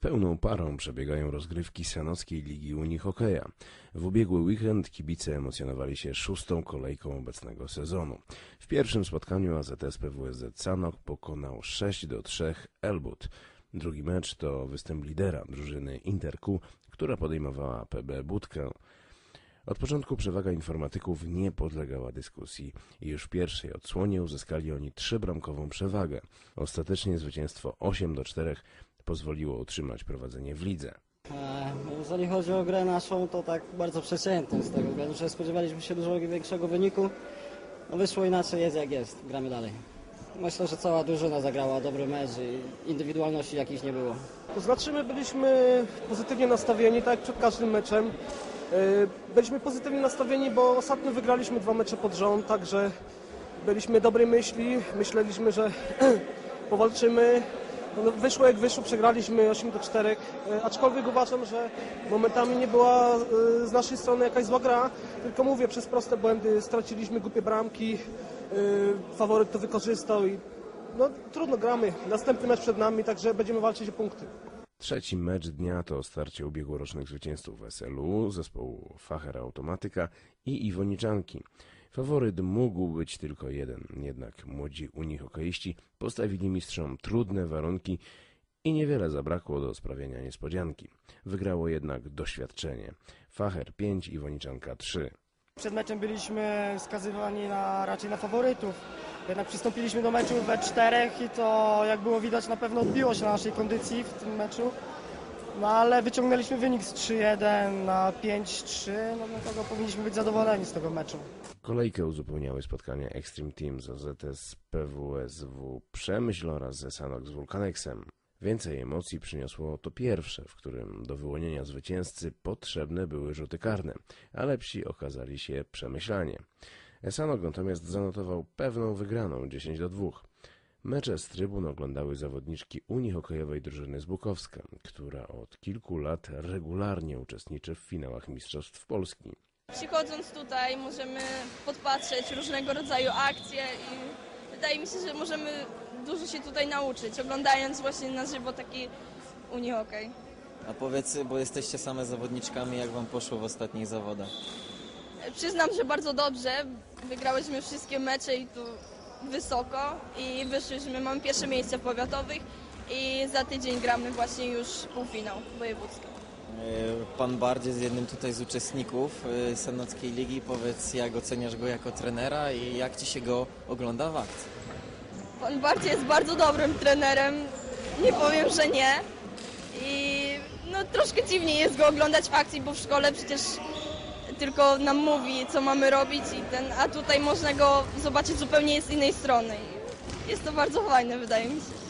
Pełną parą przebiegają rozgrywki Sanockiej Ligi Unii Hokeja. W ubiegły weekend kibice emocjonowali się szóstą kolejką obecnego sezonu. W pierwszym spotkaniu AZS PWSZ Sanok pokonał 6 do 3 Elbut. Drugi mecz to występ lidera drużyny Interku, która podejmowała PB Budkę. Od początku przewaga informatyków nie podlegała dyskusji i już w pierwszej odsłonie uzyskali oni trzybramkową przewagę. Ostatecznie zwycięstwo 8 do 4 pozwoliło utrzymać prowadzenie w lidze. E, Jeżeli chodzi o grę naszą, to tak bardzo przeciętnym z tego względu, że spodziewaliśmy się dużo większego wyniku. No wyszło inaczej, jest jak jest, gramy dalej. Myślę, że cała drużyna zagrała dobry mecz i indywidualności jakichś nie było. To znaczy my byliśmy pozytywnie nastawieni, tak jak przed każdym meczem. Yy, Byliśmy pozytywnie nastawieni, bo ostatnio wygraliśmy dwa mecze pod rząd, także byliśmy dobrej myśli, myśleliśmy, że powalczymy. No, wyszło jak wyszło, przegraliśmy 8 do 4, Yy, aczkolwiek uważam, że momentami nie była yy, z naszej strony jakaś zła gra, tylko mówię, przez proste błędy straciliśmy głupie bramki, yy, faworyt to wykorzystał i no trudno gramy. Następny mecz przed nami, także będziemy walczyć o punkty. Trzeci mecz dnia to starcie ubiegłorocznych zwycięzców SLU, zespołu Facher Automatyka i Iwoniczanki. Faworyt mógł być tylko jeden, jednak młodzi unihokeiści postawili mistrzom trudne warunki i niewiele zabrakło do sprawienia niespodzianki. Wygrało jednak doświadczenie. Facher 5, Iwoniczanka 3. Przed meczem byliśmy skazywani na, raczej na faworytów. Jednak przystąpiliśmy do meczu we czterech i to, jak było widać, na pewno odbiło się na naszej kondycji w tym meczu. No ale wyciągnęliśmy wynik z 3-1 na 5-3, no dlatego powinniśmy być zadowoleni z tego meczu. Kolejkę uzupełniały spotkania Extreme Team z OZS PWSW Przemyśl oraz ze Sanok z Vulcanexem. Więcej emocji przyniosło to pierwsze, w którym do wyłonienia zwycięzcy potrzebne były rzuty karne, a lepsi okazali się przemyślanie. Sanok natomiast zanotował pewną wygraną 10 do 2. Mecze z trybun oglądały zawodniczki Unii Hokejowej drużyny z Bukowska, która od kilku lat regularnie uczestniczy w finałach Mistrzostw Polski. Przychodząc tutaj możemy podpatrzeć różnego rodzaju akcje i wydaje mi się, że możemy dużo się tutaj nauczyć, oglądając właśnie na żywo taki unihokej. A powiedz, bo jesteście same zawodniczkami, jak wam poszło w ostatnich zawodach? Przyznam, że bardzo dobrze. Wygrałyśmy wszystkie mecze i tu wysoko i wyszłyśmy, mamy pierwsze miejsce w powiatowych i za tydzień gramy właśnie już półfinał wojewódzki. E, Pan Bardziej jest jednym tutaj z uczestników e, Sanockiej Ligi. Powiedz, jak oceniasz go jako trenera i jak ci się go ogląda w akcji? Pan Bardziej jest bardzo dobrym trenerem, nie powiem, że nie. I no troszkę dziwnie jest go oglądać w akcji, bo w szkole przecież tylko nam mówi, co mamy robić, i ten, a tutaj można go zobaczyć zupełnie z innej strony. I Jest to bardzo fajne, wydaje mi się.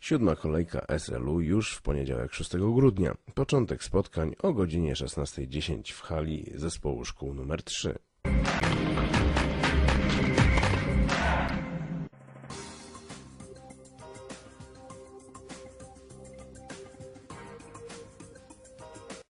Siódma kolejka SLU już w poniedziałek 6 grudnia. Początek spotkań o godzinie 16.10 w hali zespołu szkół nr 3.